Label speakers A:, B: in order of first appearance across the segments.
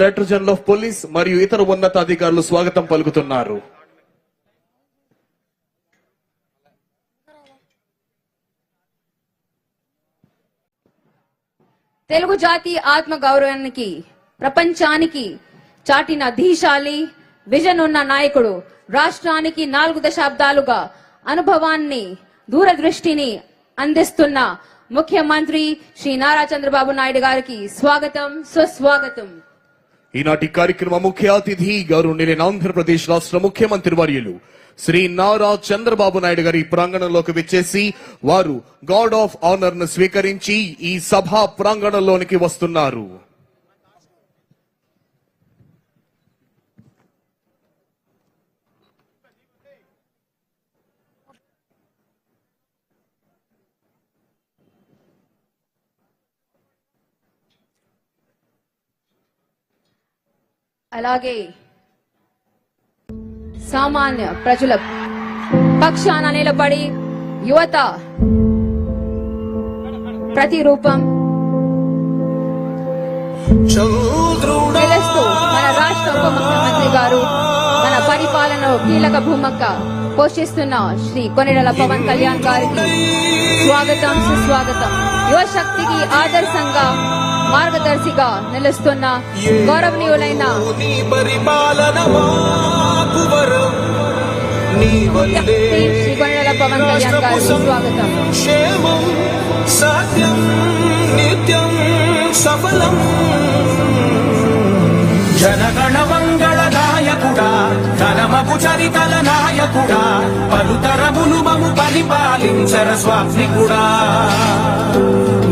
A: Director general of police మరియు ఇతర ఉన్నతాధికారులు స్వాగతం పలుకుతున్నారు.
B: తెలుగు జాతి ఆత్మ గౌరవానికి ప్రపంచానికి చాటిన ధీశాలి విజన్ ఉన్న నాయకుడు రాష్ట్రానికి నాలుగు దశాబ్దాలుగా అనుభవాన్ని దూరదృష్టిని అందిస్తున్న ముఖ్యమంత్రి శ్రీ నారా చంద్రబాబు నాయుడు గారికి స్వాగతం సుస్వాగతం.
A: ఈనాటి కార్యక్రమ ముఖ్య అతిథి గౌరవనీయులైన ఆంధ్రప్రదేశ్ రాష్ట్ర ముఖ్యమంత్రి వర్యులు శ్రీ నారా చంద్రబాబు నాయుడు గారి ప్రాంగణంలోకి విచ్చేసి వారు గాడ్ ఆఫ్ ఆనర్ను స్వీకరించి ఈ సభా ప్రాంగణంలోనికి వస్తున్నారు.
B: అలాగే సామాన్య ప్రజల పక్షాన నిలబడి యువత ప్రతిరూపం తెలుస్తూ మన రాష్ట్ర ఉప ముఖ్యమంత్రి గారు మన పరిపాలన కీలక భూమిక పోషిస్తున్న శ్రీ కొనిడల పవన్ కళ్యాణ్ గారికి స్వాగతం సుస్వాగతం. యువశక్తికి ఆదర్శంగా మార్గదర్శిగా నిలుస్తున్న గౌరవనీయులైన
C: నీ పరిపాలన మాకు వరం నీ వల్లే
B: శ్రీ కొనిడల పవన్ కళ్యాణ్ గారికి స్వాగతం.
C: సత్యం నిత్యం సఫలం. జనగణ మంగళ నాయకుడా ధనమపు చరితల నాయకుడా పలుతరములు మము పరిపాలించర స్వామికుడా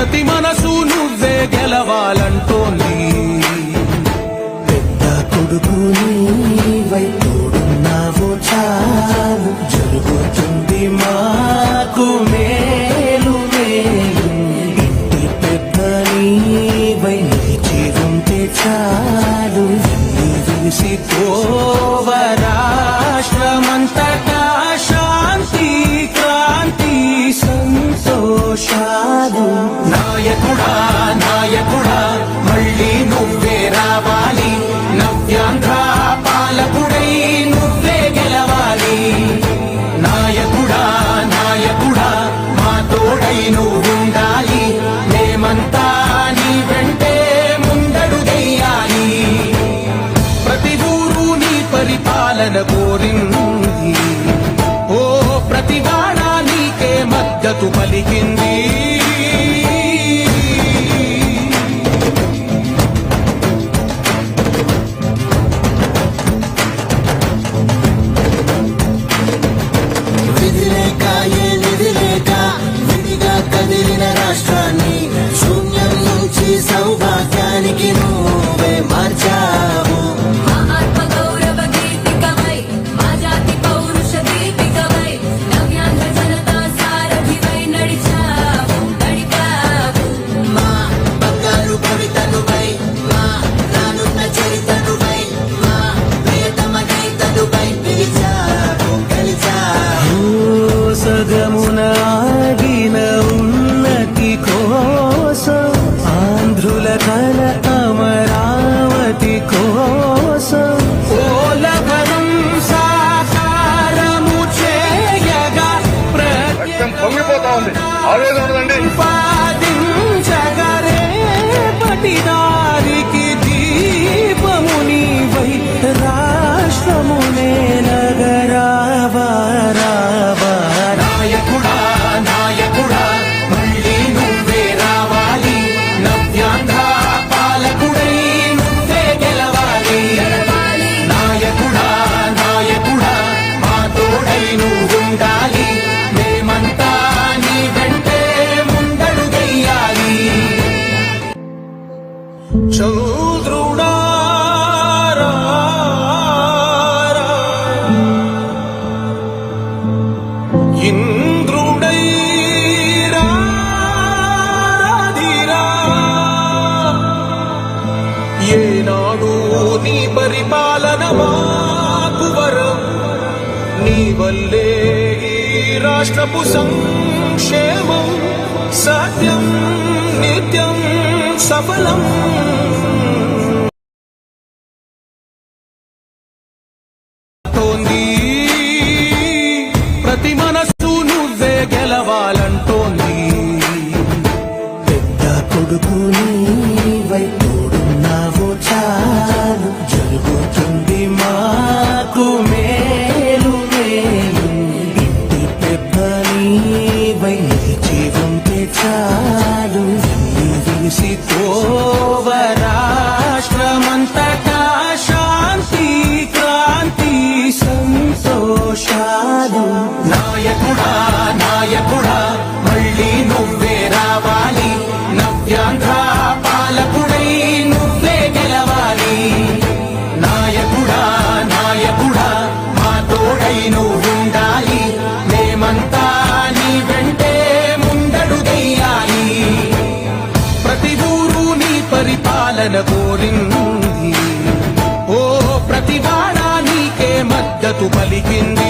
C: ప్రతి మనసు నువ్వే గెలవాలంటోంది.
D: పెద్ద కొడుకు నీవై తోడున్నావో చాలు. జరుగుతుంది మాకు మేలు మేలు. ఇంటి పెద్ద నీవై నిలిచి ఉంటే చాలు. ఎన్ని
C: శాంతి క్రాంతి
D: సంతోషాలు
C: పరిపాలన ఉంది ఆవేదన ఉండదండి. రాష్ట్రపు సంక్షేమం సాధ్యం నిత్యం సఫలం. ప్రతి మనస్సు గెలవాలంటోంది.
D: పెద్ద
C: వైపు 我白 పలికింది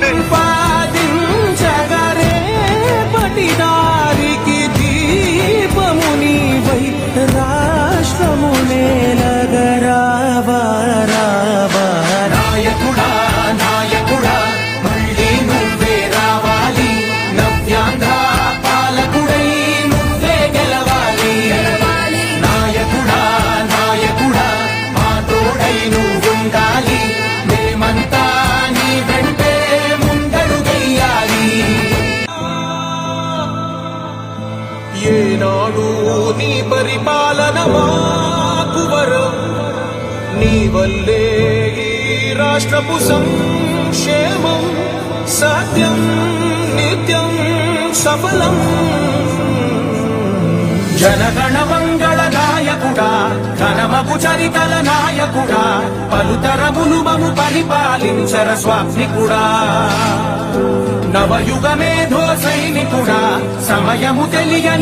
C: Nên పాలన మాకు వరం. నీ వల్లే ఈ రాష్ట్రపు సంక్షేమం సాధ్యం నిత్యం సఫలం. జనగణ మంగళ నాయకుడా ఘనమపు చరితల నాయకుడా పలుతరములు మము పరిపాలించర స్వాప్నికుడా నవయుగ మేధో సైనికుడా సమయము తెలియని